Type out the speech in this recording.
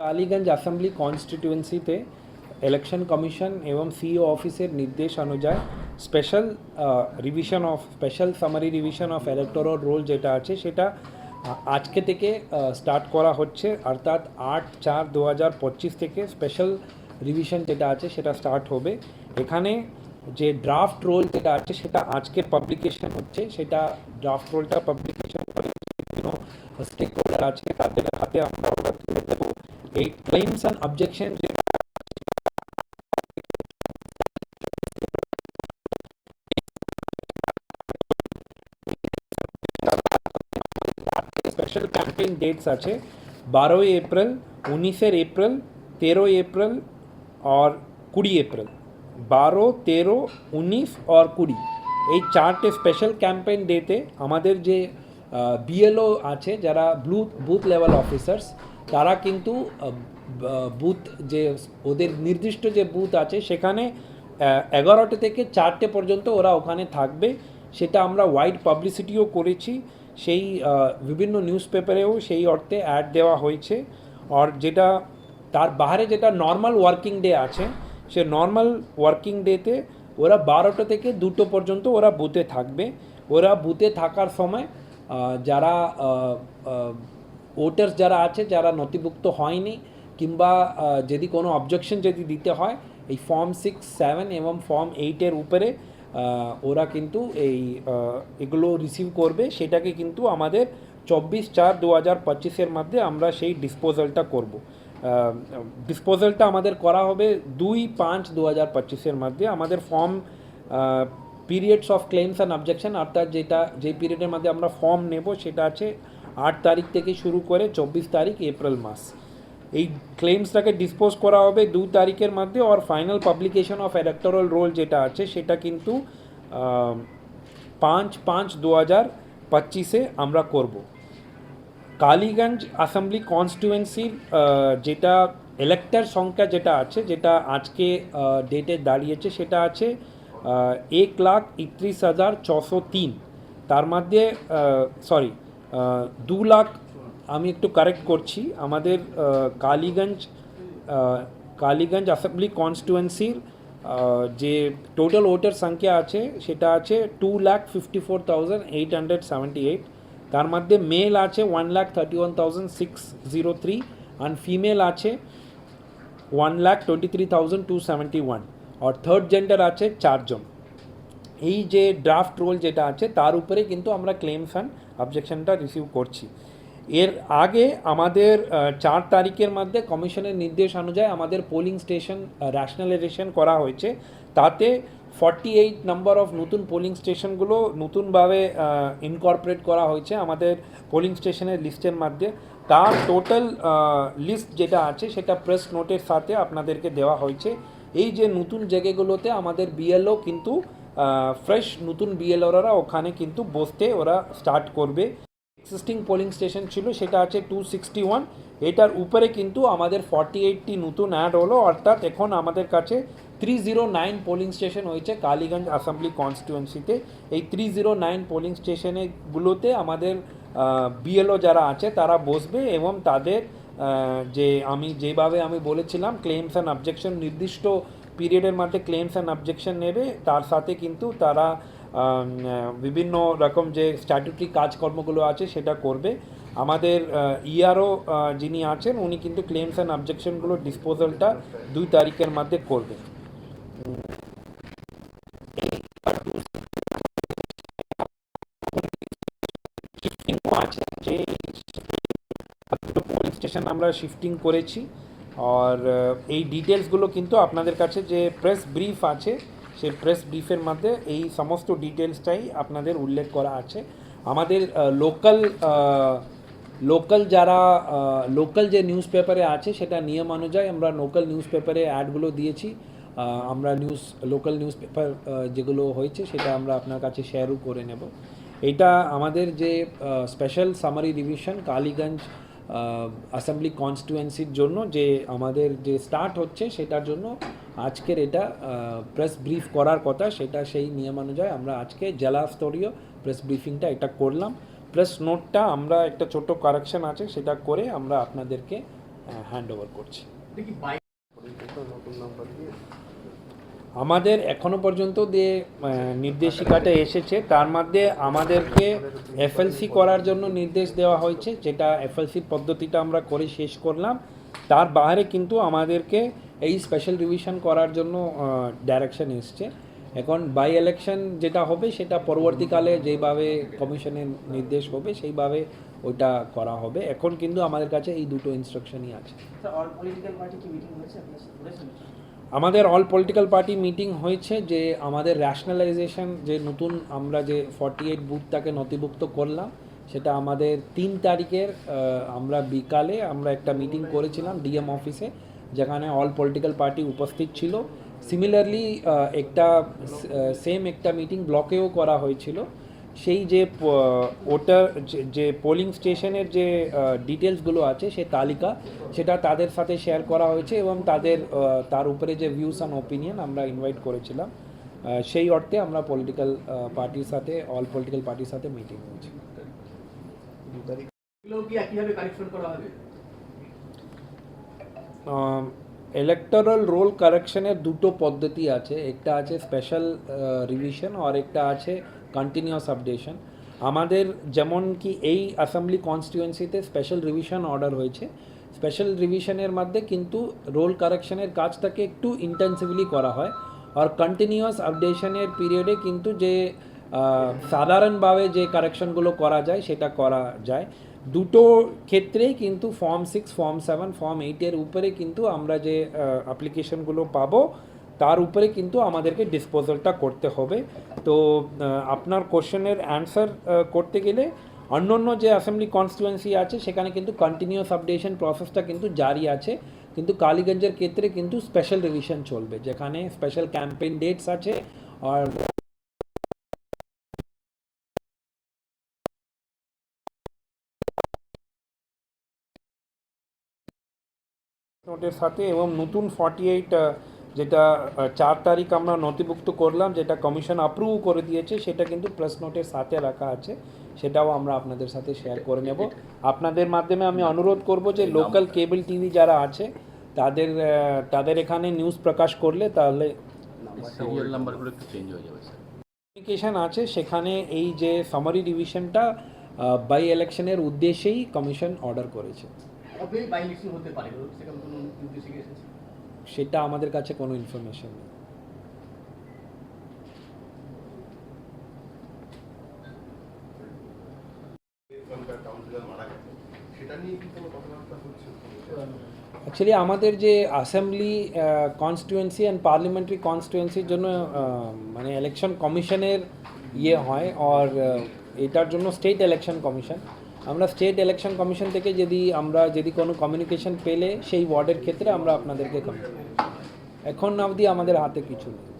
Tollygunge assembly কনস্টিটিউয়েন্সিতে election commission এবং CEO অফিসের নির্দেশ অনুযায়ী special revision of special summary revision of electoral roll যেটা আছে সেটা আজকে থেকে স্টার্ট করা হচ্ছে। অর্থাৎ আট চার দু হাজার পঁচিশ থেকে স্পেশাল রিভিশন যেটা আছে সেটা স্টার্ট হবে। এখানে যে ড্রাফট রোল যেটা আছে সেটা আজকের পাবলিকেশন হচ্ছে। সেটা ড্রাফট রোলটা পাবলিকেশন স্টেক হোল্ডার আছে, তাদের হাতে আমরা ওটা তুলে দেবো এই ক্লেমস অ্যান্ড অবজেকশন যেটা স্পেশাল ক্যাম্পেইন ডেটস আছে বারোই এপ্রিল উনিশের এপ্রিল তেরোই এপ্রিল আর কুড়ি এপ্রিল বারো তেরো উনিশ আর কুড়ি এই চারটে স্পেশাল ক্যাম্পেইন ডেতে আমাদের যে বিএলও আছে যারা বুথ বুথ লেভেল অফিসার্স তারা কিন্তু বুথ যে, ওদের নির্দিষ্ট যে বুথ আছে, সেখানে এগারোটা থেকে চারটে পর্যন্ত ওরা ওখানে থাকবে। সেটা আমরা ওয়াইড পাবলিসিটিও করেছি। সেই বিভিন্ন নিউজ পেপারেও সেই অর্থে অ্যাড দেওয়া হয়েছে। আর যেটা, তার বাইরে যেটা নর্মাল ওয়ার্কিং ডে আছে, সে নর্মাল ওয়ার্কিং ডেতে ওরা বারোটা থেকে দুটো পর্যন্ত ওরা বুথে থাকবে। ওরা বুথে থাকার সময় যারা ভোটার্স যারা আছে, যারা নথিভুক্ত হয়নি কিংবা যদি কোনো অবজেকশন যদি দিতে হয়, এই ফর্ম সিক্স সেভেন এবং ফর্ম এইটের উপরে ওরা কিন্তু এই এগুলো রিসিভ করবে। সেটাকে কিন্তু আমাদের চব্বিশ চার দু হাজার পঁচিশের মধ্যে আমরা সেই ডিসপোজালটা করব। ডিসপোজালটা আমাদের করা হবে দুই পাঁচ দু হাজার পঁচিশের মধ্যে। আমাদের form periods of claims and objection অর্থাৎ যেটা, যে পিরিয়ডের মধ্যে আমরা ফর্ম নেব, সেটা আছে আট তারিখ থেকে শুরু করে চব্বিশ তারিখ এপ্রিল মাস। এই ক্লেমসটাকে ডিসপোজ করা হবে দু তারিখের মধ্যে আর final publication of electoral roll যেটা আছে সেটা কিন্তু পাঁচ পাঁচ দু হাজার পঁচিশে আমরা করব। কালীগঞ্জ অ্যাসেম্বলি কনস্টিটুয়েন্সির যেটা ইলেক্টার সংখ্যা যেটা আছে, যেটা আজকে ডেটে দাঁড়িয়েছে সেটা আছে এক লাখ একত্রিশ হাজার ছশো তিন। তার মধ্যে সরি দু লাখ আমি একটু কারেক্ট করছি। আমাদের কালীগঞ্জ কালীগঞ্জ অ্যাসেম্বলি কনস্টিটুয়েন্সির যে টোটাল ভোটার সংখ্যা আছে, সেটা আছে two lakh fifty four thousand eight hundred seventy eight তার মধ্যে মেল আছে one lakh thirty one thousand six zero three আর ফিমেল আছে one lakh twenty three thousand two seventy one আর থার্ড জেন্ডার আছে চারজন। এই যে ড্রাফট রোল যেটা আছে, তার উপরে কিন্তু আমরা ক্লেমস অ্যান্ড অবজেকশনটা রিসিভ করছি। এর আগে আমাদের চার তারিখের মধ্যে কমিশনের নির্দেশ অনুযায়ী আমাদের পোলিং স্টেশন র্যাশনালাইজেশন করা হয়েছে। তাতে ফর্টি এইট নাম্বার অফ নতুন পোলিং স্টেশনগুলো নতুনভাবে ইনকর্পোরেট করা হয়েছে আমাদের পোলিং স্টেশনের লিস্টের মধ্যে। তার টোটাল লিস্ট যেটা আছে, সেটা প্রেস নোটের সাথে আপনাদেরকে দেওয়া হয়েছে। এই যে নতুন জায়গাগুলোতে আমাদের বিএলও কিন্তু ফ্রেশ নতুন বিএলওরা ওখানে কিন্তু বসতে ওরা স্টার্ট করবে। এক্সিস্টিং পোলিং স্টেশন ছিল, সেটা আছে টু সিক্সটি ওয়ান এটার উপরে কিন্তু আমাদের ফর্টি এইটটি নতুন অ্যাড হলো, অর্থাৎ এখন আমাদের কাছে three zero nine polling station হয়েছে কালীগঞ্জ অ্যাসেম্বলি কনস্টিটুয়েন্সিতে এই থ্রি জিরো নাইন পোলিং স্টেশনেগুলোতে আমাদের বিএলও যারা আছে তারা বসবে এবং তাদের যে আমি যেভাবে আমি বলেছিলাম ক্লেমস অ্যান্ড অবজেকশন নির্দিষ্ট পিরিয়ডের মধ্যে ক্লেমস অ্যান্ড অবজেকশন নেবে। তার সাথে কিন্তু তারা বিভিন্ন রকম যে স্ট্যাটুটরি কাজকর্মগুলো আছে সেটা করবে। আমাদের ইআরও যিনি আছেন, উনি কিন্তু ক্লেমস অ্যান্ড অবজেকশনগুলো ডিসপোজালটা দুই তারিখের মধ্যে করবে। আছে যে স্টেশন আমরা শিফটিং করেছি। আর এই ডিটেলসগুলো কিন্তু আপনাদের কাছে যে প্রেস ব্রিফ আছে সেই প্রেস ব্রিফের মধ্যে এই সমস্ত ডিটেলসটাই আপনাদের উল্লেখ করা আছে। আমাদের লোকাল লোকাল যারা লোকাল যে নিউজ পেপারে আছে, সেটা নিয়ম অনুযায়ী আমরা লোকাল নিউজ পেপারে অ্যাডগুলো দিয়েছি আমরা নিউজ লোকাল নিউজ পেপার যেগুলো হয়েছে, সেটা আমরা আপনার কাছে শেয়ারও করে নেব। এটা আমাদের যে special summary division Kaliganj assembly কনস্টিটুয়েন্সির জন্য যে আমাদের যে স্টার্ট হচ্ছে সেটার জন্য আজকের এটা প্রেস ব্রিফ করার কথা, সেটা সেই নিয়মানুযায়ী আমরা আজকে জেলা স্তরীয় প্রেস ব্রিফিংটা এটা করলাম। প্রেস নোটটা আমরা একটা ছোট কারেকশন আছে, সেটা করে আমরা আপনাদেরকে হ্যান্ড ওভার করছি দেখি বাই আমাদের এখনও পর্যন্ত যে নির্দেশিকাটা এসেছে, তার মধ্যে আমাদেরকে এফএলসি করার জন্য নির্দেশ দেওয়া হয়েছে, যেটা এফএলসি পদ্ধতিটা আমরা করে শেষ করলাম। তার বাইরে কিন্তু আমাদেরকে এই স্পেশাল রিভিশন করার জন্য ডাইরেকশন এসছে। এখন বাই ইলেকশন যেটা হবে, সেটা পরবর্তীকালে যেভাবে কমিশনের নির্দেশ হবে, সেইভাবে ওইটা করা হবে। এখন কিন্তু আমাদের কাছে এই দুটো ইনস্ট্রাকশনই আছে। আমাদের অল পলিটিক্যাল পার্টি মিটিং হয়েছে যে আমাদের র্যাশনালাইজেশন যে নতুন আমরা যে ফর্টি এইট বুথটাকে নথিভুক্ত করলাম, সেটা আমাদের তিন তারিখের আমরা বিকালে আমরা একটা মিটিং করেছিলাম ডিএম অফিসে যেখানে অল পলিটিক্যাল পার্টি উপস্থিত ছিল। সিমিলারলি একটা সেম একটা মিটিং ব্লকেও করা হয়েছিল। সেই যে ওটার যে- পোলিং স্টেশনের যে ডিটেলসগুলো আছে সে তালিকা সেটা তাদের সাথে শেয়ার করা হয়েছে এবং তাদের তার উপরে যে ভিউস অ্যান্ড ওপিনিয়ন আমরা ইনভাইট করেছিলাম সেই অর্থে আমরা পলিটিক্যাল পার্টির সাথে অল পলিটিক্যাল পার্টির সাথে মিটিং হয়েছে। ইলেকটোরাল রোল কারেকশনের দুটো পদ্ধতি আছে একটা আছে স্পেশাল রিভিশন আর একটা আছে কন্টিনিউয়াস আপডেশন আমাদের যেমন কি এই অ্যাসেম্বলি কনস্টিটুয়েন্সিতে স্পেশাল রিভিশন অর্ডার হয়েছে। স্পেশাল রিভিশনের মধ্যে কিন্তু রোল কারেকশনের কাজটাকে একটু ইন্টেন্সিভলি করা হয়। আর কন্টিনিউয়াস আপডেশনের পিরিয়ডে কিন্তু যে সাধারণভাবে যে কারেকশনগুলো করা যায়, সেটা করা যায়। দুটো ক্ষেত্রেই কিন্তু form six form seven form এইটের উপরে কিন্তু আমরা যে অ্যাপ্লিকেশনগুলো পাবো তার উপরে কিন্তু আমাদেরকে ডিসপোজালটা করতে হবে। তো আপনার কোশ্চেনের অ্যান্সার করতে গেলে অন্যান্য যে অ্যাসেম্বলি কনস্টিটুয়েন্সি আছে, সেখানে কিন্তু কন্টিনিউস আপডেশন প্রসেসটা কিন্তু জারি আছে। কিন্তু কালীগঞ্জের ক্ষেত্রে কিন্তু স্পেশাল রিভিশন চলবে, যেখানে স্পেশাল ক্যাম্পেইন ডেটস আছে আর নোটের সাথে এবং নতুন ফর্টি এইট যেটা চার তারিখ আমরা নথিভুক্ত করলাম যেটা কমিশন অ্যাপ্রুভ করে দিয়েছে সেটা কিন্তু প্রেস নোটের সাথে রাখা আছে সেটাও আমরা আপনাদের সাথে শেয়ার করে নেব। আপনাদের মাধ্যমে আমি অনুরোধ করব যে লোকাল কেবল টিভি যারা আছে তাদের তাদের এখানে নিউজ প্রকাশ করলে তাহলে সিরিয়াল নাম্বারগুলো একটু চেঞ্জ হয়ে যাবে কমিউনিকেশন আছে সেখানে এই যে সামারি ডিভিশনটা বাই ইলেকশনের উদ্দেশ্যেই কমিশন অর্ডার করেছে। বাই ইলেকশন হতে পারে কোনো সেটা আমাদের কাছে কোনো ইনফরমেশন নেই। অ্যাকচুয়ালি আমাদের যে অ্যাসেম্বলি কনস্টিটুয়েন্সি অ্যান্ড পার্লামেন্টারি কনস্টিটুয়েন্সির জন্য মানে ইলেকশন কমিশনের ইয়ে হয় আর এটার জন্য স্টেট ইলেকশন কমিশন আমরা স্টেট ইলেকশন কমিশন থেকে যদি আমরা যদি কোনো কমিউনিকেশন পেলে সেই ওয়ার্ডের ক্ষেত্রে আমরা আপনাদেরকে এখন অবধি আমাদের হাতে কিছু নেই।